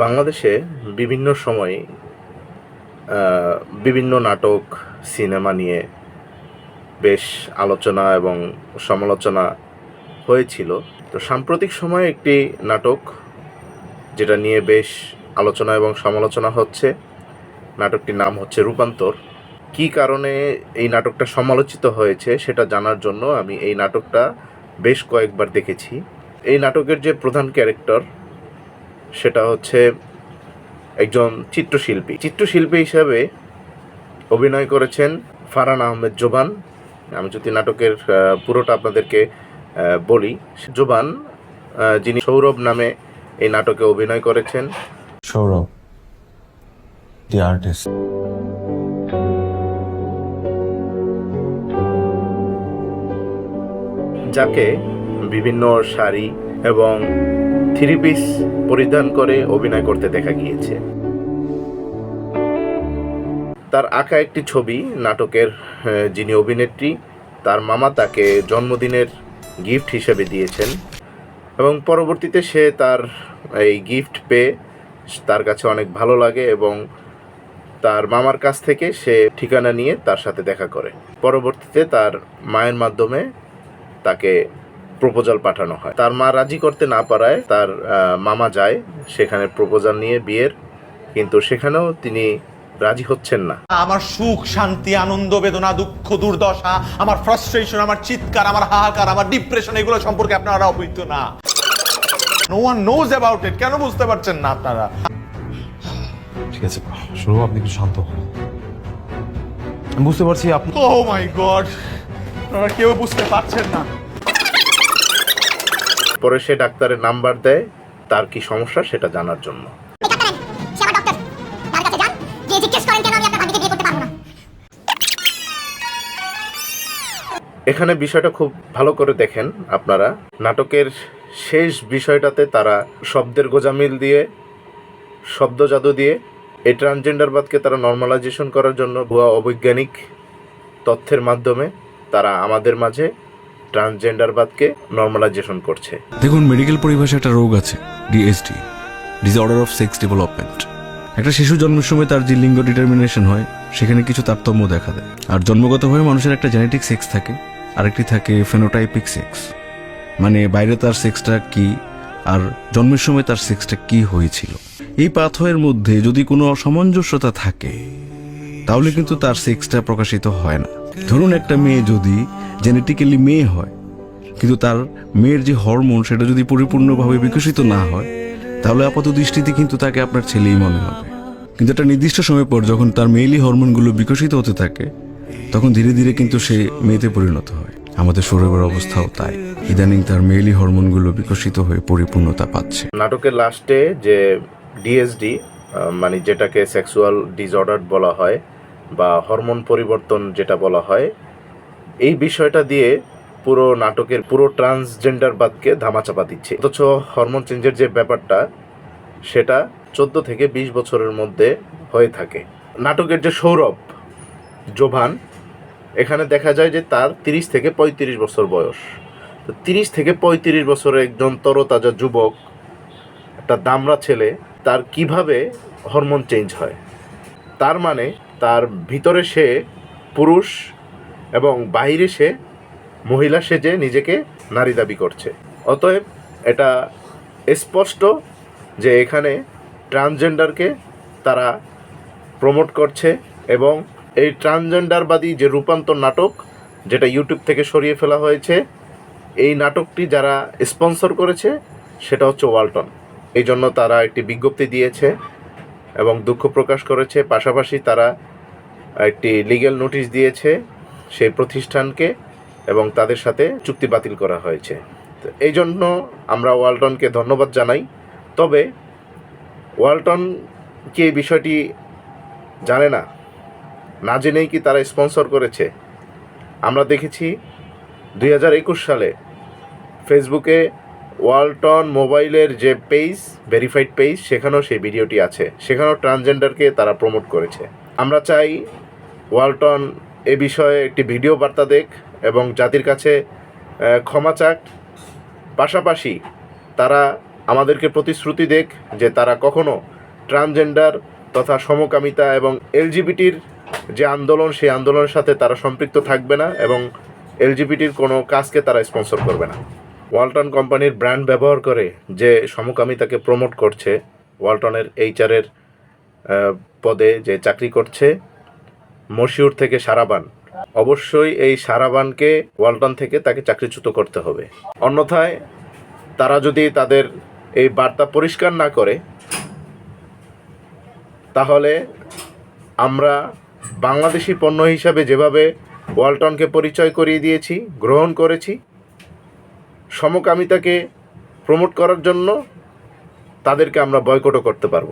বাংলাদেশে বিভিন্ন সময় বিভিন্ন নাটক, সিনেমা নিয়ে বেশ আলোচনা এবং সমালোচনা হয়েছিল। তো সাম্প্রতিক সময়ে একটি নাটক যেটা নিয়ে বেশ আলোচনা এবং সমালোচনা হচ্ছে, নাটকটির নাম হচ্ছে রূপান্তর। কী কারণে এই নাটকটা সমালোচিত হয়েছে সেটা জানার জন্য আমি এই নাটকটা বেশ কয়েকবার দেখেছি। এই নাটকের যে প্রধান ক্যারেক্টার সেটা হচ্ছে একজন চিত্রশিল্পী। চিত্রশিল্পী হিসাবে অভিনয় করেছেন ফারান আহমেদ জোবান। আমি যদি নাটকের পুরোটা আপনাদেরকে বলি জোবান যিনি সৌরভ নামে এই নাটকে অভিনয় করেছেন। সৌরভ দি আর্টিস্ট যাকে বিভিন্ন শাড়ি এবং থ্রি পিস পরিধান করে অভিনয় করতে দেখা গিয়েছে। তার আঁকা একটি ছবি, নাটকের যিনি অভিনেত্রী, তার মামা তাকে জন্মদিনের গিফট হিসেবে দিয়েছেন এবং পরবর্তীতে সে তার এই গিফট পেয়ে তার কাছে অনেক ভালো লাগে এবং তার মামার কাছ থেকে সে ঠিকানা নিয়ে তার সাথে দেখা করে। পরবর্তীতে তার মায়ের মাধ্যমে তাকে প্রপোজাল পাঠানো হয়। তার মা রাজি করতে না পারায় তার মামা যায় সেখানে প্রপোজাল নিয়ে বিয়ের কিন্তু সেখানেও তিনি রাজি হচ্ছেন না। আমার সুখ শান্তি আনন্দ বেদনা দুঃখ দুর্দশা আমার ফ্রাস্ট্রেশন আমার চিৎকার আমার হাহাকার আমার ডিপ্রেশন এগুলো সম্পর্কে আপনারা অবহিত না। No one knows about it কেন বুঝতে পারছেন না আপনারা? ঠিক আছে সৌরভ আপনি একটু শান্ত হন। বুঝতে পারছি আপনি ও মাই গড আপনারা কেউ বুঝতে পারছেন না। পরে সে ডাক্তারের নাম্বার দেয় তার কি সমস্যা সেটা জানার জন্য। এখানে বিষয়টা খুব ভালো করে দেখেন আপনারা। নাটকের শেষ বিষয়টাতে তারা শব্দের গোজামিল দিয়ে শব্দ জাদু দিয়ে এই ট্রান্সজেন্ডারবাদকে তারা নর্মালাইজেশন করার জন্য ভুয়া অবৈজ্ঞানিক তথ্যের মাধ্যমে তারা আমাদের মাঝে ট্রান্সজেন্ডারবাদকে নর্মালাইজেশন করছে। দেখুন মেডিকেল পরিভাষায় একটা রোগ আছে DSD disorder of sex development একটা শিশু জন্মের সময় তার যে লিঙ্গ ডিটারমিনেশন হয়, সেখানে কিছু তারতম্য দেখা দেয়। আর জন্মগতভাবে মানুষের একটা জেনেটিক সেক্স থাকে, আরেকটি থাকে ফেনোটাইপিক সেক্স মানে বাইরে তার সেক্সটা কি, আর জন্মের সময় তার সেক্সটা কি হয়েছিল। এই পাথয়ের মধ্যে যদি কোনো অসামঞ্জস্যতা থাকে, তাহলে কিন্তু তার সেক্সটা প্রকাশিত হয় না। ধরুন একটা মেয়ে যদি জেনেটিক্যালি মেয়ে হয়, কিন্তু তার মেয়ের যে হরমোন সেটা যদি পরিপূর্ণভাবে বিকশিত না হয়, তাহলে আপাত দৃষ্টিতে কিন্তু তাকে আপনার ছেলেই মনে হবে। কিন্তু একটা নির্দিষ্ট সময় পর যখন তার মেয়েলি হরমোনগুলো বিকশিত হতে থাকে, তখন ধীরে ধীরে কিন্তু সে মেয়েতে পরিণত হয়। আমাদের শরীরের অবস্থাও তাই। ইদানিং তার মেয়েলি হরমোনগুলো বিকশিত হয়ে পরিপূর্ণতা পাচ্ছে। নাটকের লাস্টে যে ডিএসডি মানে যেটাকে সেক্সুয়াল ডিসঅর্ডার বলা হয়, বা হরমোন পরিবর্তন যেটা বলা হয় এই বিষয়টা দিয়ে পুরো নাটকের পুরো ট্রান্সজেন্ডারবাদকে ধামাচাপা দিচ্ছে। অথচ হরমোন চেঞ্জের যে ব্যাপারটা, সেটা চোদ্দ থেকে বিশ বছরের মধ্যে হয়ে থাকে। নাটকের যে সৌরভ জোভান, এখানে দেখা যায় যে তার তিরিশ থেকে পঁয়ত্রিশ বছর বয়স। তো তিরিশ থেকে পঁয়ত্রিশ বছরের একজন তরতাজা যুবক, একটা দামরা ছেলে, তার কীভাবে হরমোন চেঞ্জ হয়? তার মানে তার ভিতরে সে পুরুষ এবং বাইরে সে, মহিলা সেজে নিজেকে নারী দাবি করছে। অতএব এটা স্পষ্ট যে এখানে ট্রান্সজেন্ডারকে তারা প্রমোট করছে এবং এই ট্রান্সজেন্ডারবাদী যে রূপান্তর নাটক, যেটা ইউটিউব থেকে সরিয়ে ফেলা হয়েছে, এই নাটকটি যারা স্পন্সর করেছে, সেটা হচ্ছে ওয়ালটন। এই জন্য তারা একটি বিজ্ঞপ্তি দিয়েছে এবং দুঃখ প্রকাশ করেছে। পাশাপাশি তারা একটি লিগ্যাল নোটিশ দিয়েছে। সেই প্রতিষ্ঠানকে এবং তাদের সাথে চুক্তি বাতিল করা হয়েছে। তো এই জন্য আমরা ওয়ালটনকে ধন্যবাদ জানাই। তবে ওয়ালটন কি এই বিষয়টি জানে না? না জেনেই কি তারা স্পন্সর করেছে? আমরা দেখেছি দুই হাজার একুশ সালে ফেসবুকে ওয়ালটন মোবাইলের যে পেজ ভেরিফাইড পেজ সেখানেও সেই ভিডিওটি আছে। সেখানেও ট্রান্সজেন্ডারকে তারা প্রমোট করেছে। আমরা চাই ওয়ালটন এ বিষয়ে একটি ভিডিও বার্তা দেখ এবং জাতির কাছে ক্ষমা চাক। পাশাপাশি তারা আমাদেরকে প্রতিশ্রুতি দেখ যে তারা কখনো ট্রান্সজেন্ডার তথা সমকামিতা এবং এলজিবিটির যে আন্দোলন, সেই আন্দোলনের সাথে তারা সম্পৃক্ত থাকবে না এবং এলজিবিটির কোনো কাজকে তারা স্পন্সর করবে না। ওয়ালটন কোম্পানির ব্র্যান্ড ব্যবহার করে যে সমকামিতাকে প্রমোট করছে, ওয়ালটনের এইচআরের পদে যে চাকরি করছে মশিউর থেকে সারাবান অবশ্যই এই সারাবানকে ওয়ালটন থেকে তাকে চাকরিচ্যুত করতে হবে। অন্যথায় তারা যদি তাদের এই বার্তা পরিষ্কার না করে, তাহলে আমরা বাংলাদেশি পণ্য হিসাবে যেভাবে ওয়ালটনকে পরিচয় করিয়ে দিয়েছি, গ্রহণ করেছি, সমকামিতাকে প্রমোট করার জন্য তাদেরকে আমরা বয়কটও করতে পারব।